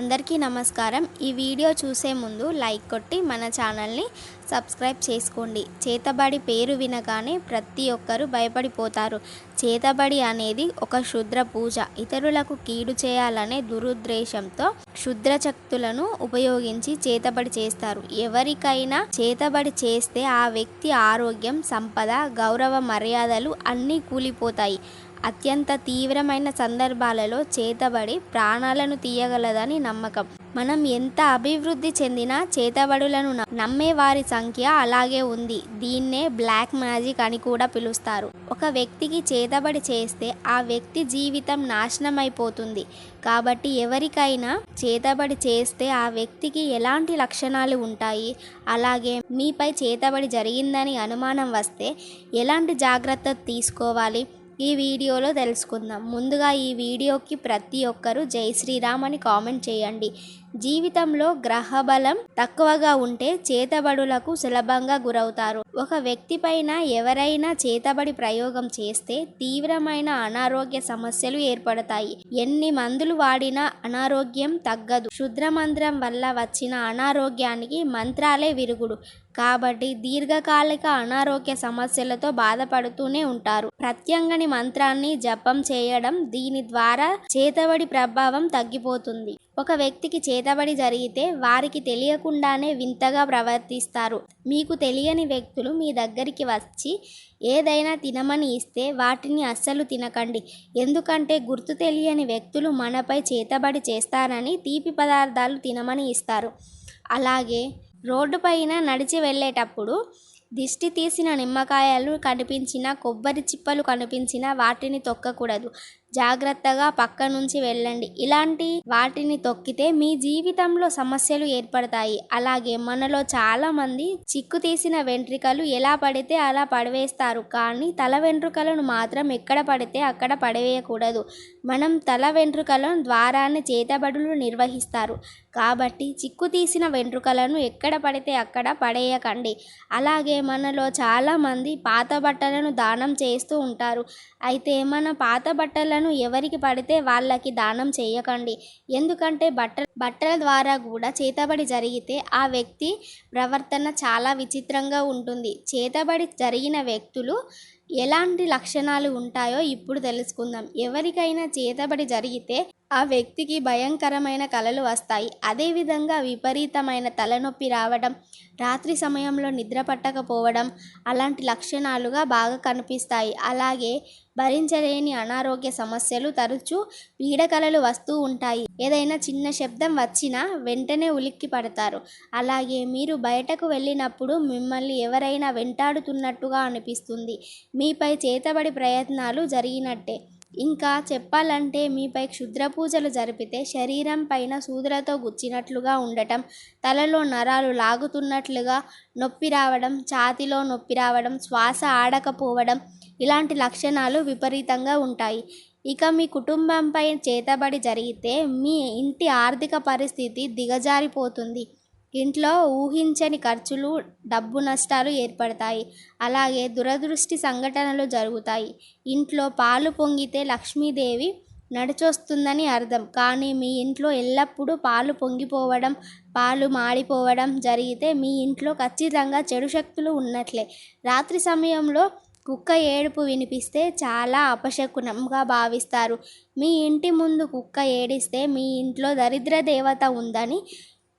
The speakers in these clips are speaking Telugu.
అందరికీ నమస్కారం. ఈ వీడియో చూసే ముందు లైక్ కొట్టి మన ఛానల్ని సబ్స్క్రైబ్ చేసుకోండి. చేతబడి పేరు వినగానే ప్రతి ఒక్కరూ భయపడిపోతారు. చేతబడి అనేది ఒక శుద్ర పూజ. ఇతరులకు కీడు చేయాలనే దురుద్దేశంతో క్షుద్ర శక్తులను ఉపయోగించి చేతబడి చేస్తారు. ఎవరికైనా చేతబడి చేస్తే ఆ వ్యక్తి ఆరోగ్యం సంపద గౌరవ మర్యాదలు అన్నీ కూలిపోతాయి. అత్యంత తీవ్రమైన సందర్భాలలో చేతబడి ప్రాణాలను తీయగలదని నమ్మకం. మనం ఎంత అభివృద్ధి చెందినా చేతబడులను నమ్మే వారి సంఖ్య అలాగే ఉంది. దీన్నే బ్లాక్ మ్యాజిక్ అని కూడా పిలుస్తారు. ఒక వ్యక్తికి చేతబడి చేస్తే ఆ వ్యక్తి జీవితం నాశనం అయిపోతుంది కాబట్టి ఎవరికైనా చేతబడి చేస్తే ఆ వ్యక్తికి ఎలాంటి లక్షణాలు ఉంటాయి? అలాగే మీపై చేతబడి జరిగిందని అనుమానం వస్తే ఎలాంటి జాగ్రత్త తీసుకోవాలి? ఈ వీడియోలో తెలుసుకుందాం. ముందుగా ఈ వీడియోకి ప్రతి ఒక్కరూ జై శ్రీరామ్ అని కామెంట్ చేయండి. జీవితంలో గ్రహబలం తక్కువగా ఉంటే చేతబడులకు సులభంగా గురవుతారు. ఒక వ్యక్తి పైన ఎవరైనా చేతబడి ప్రయోగం చేస్తే తీవ్రమైన అనారోగ్య సమస్యలు ఏర్పడతాయి. ఎన్ని మందులు వాడినా అనారోగ్యం తగ్గదు. శుద్రమంత్రం వల్ల వచ్చిన అనారోగ్యానికి మంత్రాలే విరుగుడు. కాబట్టి దీర్ఘకాలిక అనారోగ్య సమస్యలతో బాధపడుతూనే ఉంటారు. ప్రత్యంగని మంత్రాన్ని జపం చేయడం దీని ద్వారా చేతబడి ప్రభావం తగ్గిపోతుంది. ఒక వ్యక్తికి చేతబడి జరిగితే వారికి తెలియకుండానే వింతగా ప్రవర్తిస్తారు. మీకు తెలియని వ్యక్తులు మీ దగ్గరికి వచ్చి ఏదైనా తినమని ఇస్తే వాటిని అస్సలు తినకండి. ఎందుకంటే గుర్తు తెలియని వ్యక్తులు మనపై చేతబడి చేస్తారని తీపి పదార్థాలు తినమని ఇస్తారు. అలాగే రోడ్డుపైన నడిచి వెళ్ళేటప్పుడు దిష్టి తీసిన నిమ్మకాయలు కనిపించిన కొబ్బరి చిప్పలు కనిపించిన వాటిని తొక్కకూడదు. జాగ్రత్తగా పక్క నుంచి వెళ్ళండి. ఇలాంటి వాటిని తొక్కితే మీ జీవితంలో సమస్యలు ఏర్పడతాయి. అలాగే మనలో చాలా మంది చిక్కు తీసిన వెంట్రుకలు ఎలా పడితే అలా పడవేస్తారు. కానీ తల వెంట్రుకలను మాత్రం ఎక్కడ పడితే అక్కడ పడవేయకూడదు. మనం తల వెంట్రుకలను ద్వారానే చేతబడులు నిర్వహిస్తారు. కాబట్టి చిక్కు తీసిన వెంట్రుకలను ఎక్కడ పడితే అక్కడ పడేయకండి. అలాగే మనలో చాలామంది పాత బట్టలను దానం చేస్తూ ఉంటారు. అయితే మన పాత బట్టలను ఎవరికి పడితే వాళ్ళకి దానం చేయకండి. ఎందుకంటే బట్ట బట్టల ద్వారా కూడా చేతబడి జరిగితే ఆ వ్యక్తి ప్రవర్తన చాలా విచిత్రంగా ఉంటుంది. చేతబడి జరిగిన వ్యక్తులు ఎలాంటి లక్షణాలు ఉంటాయో ఇప్పుడు తెలుసుకుందాం. ఎవరికైనా చేతబడి జరిగితే ఆ వ్యక్తికి భయంకరమైన కలలు వస్తాయి. అదేవిధంగా విపరీతమైన తలనొప్పి రావడం రాత్రి సమయంలో నిద్ర పట్టకపోవడం అలాంటి లక్షణాలుగా బాగా కనిపిస్తాయి. అలాగే భరించలేని అనారోగ్య సమస్యలు తరచూ పీడకలలు వస్తూ ఉంటాయి. ఏదైనా చిన్న శబ్దం వచ్చినా వెంటనే ఉలిక్కి పడతారు. అలాగే మీరు బయటకు వెళ్ళినప్పుడు మిమ్మల్ని ఎవరైనా వెంటాడుతున్నట్టుగా అనిపిస్తుంది. మీపై చేతబడి ప్రయత్నాలు జరిగినట్టే. ఇంకా చెప్పాలంటే మీపై క్షుద్ర పూజలు జరిపితే శరీరం పైన సూదులతో గుచ్చినట్లుగా ఉండటం తలలో నరాలు లాగుతున్నట్లుగా నొప్పి రావడం ఛాతిలో నొప్పి రావడం శ్వాస ఆడకపోవడం ఇలాంటి లక్షణాలు విపరీతంగా ఉంటాయి. ఇక మీ కుటుంబంపై చేతబడి జరిగితే మీ ఇంటి ఆర్థిక పరిస్థితి దిగజారిపోతుంది. ఇంట్లో ఊహించని ఖర్చులు డబ్బు నష్టాలు ఏర్పడతాయి. అలాగే దురదృష్టి సంఘటనలు జరుగుతాయి. ఇంట్లో పాలు పొంగితే లక్ష్మీదేవి నడిచొస్తుందని అర్థం. కానీ మీ ఇంట్లో ఎల్లప్పుడూ పాలు పొంగిపోవడం పాలు మాడిపోవడం జరిగితే మీ ఇంట్లో ఖచ్చితంగా చెడు శక్తులు ఉన్నట్లే. రాత్రి సమయంలో కుక్క ఏడుపు వినిపిస్తే చాలా అపశకునంగా భావిస్తారు. మీ ఇంటి ముందు కుక్క ఏడిస్తే మీ ఇంట్లో దరిద్ర దేవత ఉందని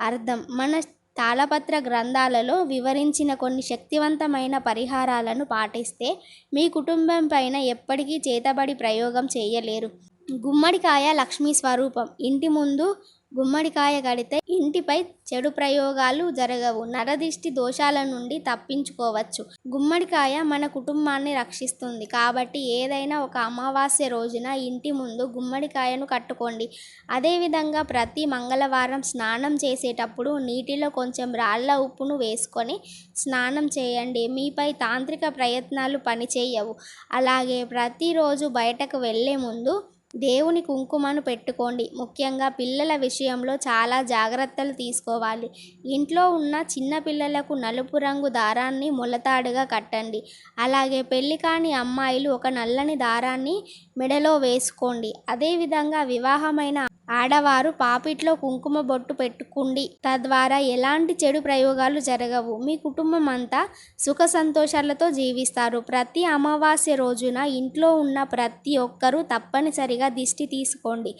అర్థం. మన తాళపత్ర గ్రంథాలలో వివరించిన కొన్ని శక్తివంతమైన పరిహారాలను పాటిస్తే మీ కుటుంబం పైన ఎప్పటికీ చేతబడి ప్రయోగం చేయలేరు. గుమ్మడికాయ లక్ష్మీ స్వరూపం. ఇంటి ముందు గుమ్మడికాయ కడితే ఇంటిపై చెడు ప్రయోగాలు జరగవు. నరదిష్టి దోషాల నుండి తప్పించుకోవచ్చు. గుమ్మడికాయ మన కుటుంబాన్ని రక్షిస్తుంది. కాబట్టి ఏదైనా ఒక అమావాస్య రోజున ఇంటి ముందు గుమ్మడికాయను కట్టుకోండి. అదేవిధంగా ప్రతి మంగళవారం స్నానం చేసేటప్పుడు నీటిలో కొంచెం రాళ్ళ ఉప్పును వేసుకొని స్నానం చేయండి. మీపై తాంత్రిక ప్రయత్నాలు పనిచేయవు. అలాగే ప్రతిరోజు బయటకు వెళ్ళే ముందు దేవుని కుంకుమను పెట్టుకోండి. ముఖ్యంగా పిల్లల విషయంలో చాలా జాగ్రత్తలు తీసుకోవాలి. ఇంట్లో ఉన్న చిన్న పిల్లలకు నలుపు రంగు దారాన్ని ములతాడుగా కట్టండి. అలాగే పెళ్ళి కాని అమ్మాయిలు ఒక నల్లని దారాన్ని మెడలో వేసుకోండి. అదేవిధంగా వివాహమైన ఆడవారు పాపిట్లో కుంకుమ బొట్టు పెట్టుకుండి తద్వారా ఎలాంటి చెడు ప్రయోగాలు జరగవు. మీ కుటుంబం అంతా సుఖ సంతోషాలతో జీవిస్తారు. ప్రతి అమావాస్య రోజున ఇంట్లో ఉన్న ప్రతి ఒక్కరూ తప్పనిసరిగా దిష్టి తీసుకోండి.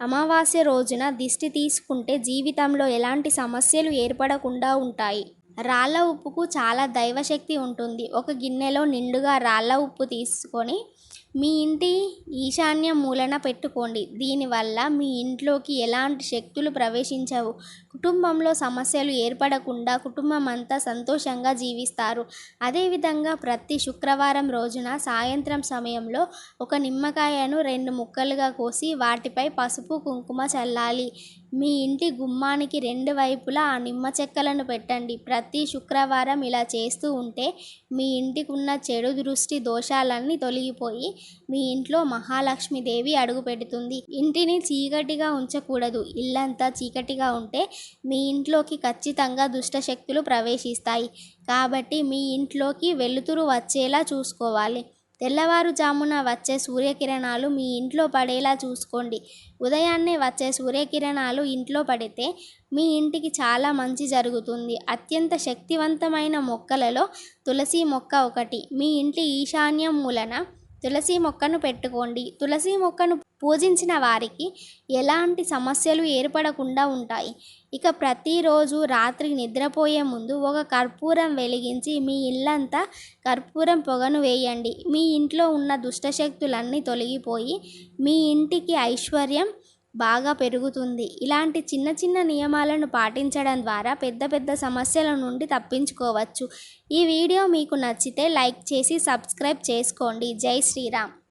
అమావాస్య రోజున దిష్టి తీసుకుంటే జీవితంలో ఎలాంటి సమస్యలు ఏర్పడకుండా ఉంటాయి. రాళ్ళ ఉప్పుకు చాలా దైవశక్తి ఉంటుంది. ఒక గిన్నెలో నిండుగా రాళ్ళ ఉప్పు తీసుకొని మీ ఇంటి ఈశాన్య మూలన పెట్టుకోండి. దీనివల్ల మీ ఇంట్లోకి ఎలాంటి శక్తులు ప్రవేశించవు. కుటుంబంలో సమస్యలు ఏర్పడకుండా కుటుంబం అంతా సంతోషంగా జీవిస్తారు. అదేవిధంగా ప్రతి శుక్రవారం రోజున సాయంత్రం సమయంలో ఒక నిమ్మకాయను రెండు ముక్కలుగా కోసి వాటిపై పసుపు కుంకుమ చల్లాలి. మీ ఇంటి గుమ్మానికి రెండు వైపులా ఆ నిమ్మ చెక్కలను పెట్టండి. ప్రతి శుక్రవారం ఇలా చేస్తూ ఉంటే మీ ఇంటికున్న చెడు దృష్టి దోషాలన్నీ తొలగిపోయి మీ ఇంట్లో మహాలక్ష్మీదేవి అడుగు పెడుతుంది ఇంటిని చీకటిగా ఉంచకూడదు. ఇల్లంతా చీకటిగా ఉంటే మీ ఇంట్లోకి ఖచ్చితంగా దుష్టశక్తులు ప్రవేశిస్తాయి. కాబట్టి మీ ఇంట్లోకి వెలుతురు వచ్చేలా చూసుకోవాలి. తెల్లవారుజామున వచ్చే సూర్యకిరణాలు మీ ఇంట్లో పడేలా చూసుకోండి. ఉదయాన్నే వచ్చే సూర్యకిరణాలు ఇంట్లో పడితే మీ ఇంటికి చాలా మంచి జరుగుతుంది. అత్యంత శక్తివంతమైన మొక్కలలో తులసి మొక్క ఒకటి. మీ ఇంటి ఈశాన్యం మూలన తులసి మొక్కను పెట్టుకోండి. తులసి మొక్కను పూజించిన వారికి ఎలాంటి సమస్యలు ఏర్పడకుండా ఉంటాయి. ఇక ప్రతిరోజు రాత్రి నిద్రపోయే ముందు ఒక కర్పూరం వెలిగించి మీ ఇల్లంతా కర్పూరం పొగను వేయండి. మీ ఇంట్లో ఉన్న దుష్టశక్తులన్నీ తొలగిపోయి మీ ఇంటికి ఐశ్వర్యం బాగా పెరుగుతుంది. ఇలాంటి చిన్న చిన్న నియమాలను పాటించడం ద్వారా పెద్ద పెద్ద సమస్యల నుండి తప్పించుకోవచ్చు. ఈ వీడియో మీకు నచ్చితే లైక్ చేసి సబ్స్క్రైబ్ చేసుకోండి. జై శ్రీరామ్.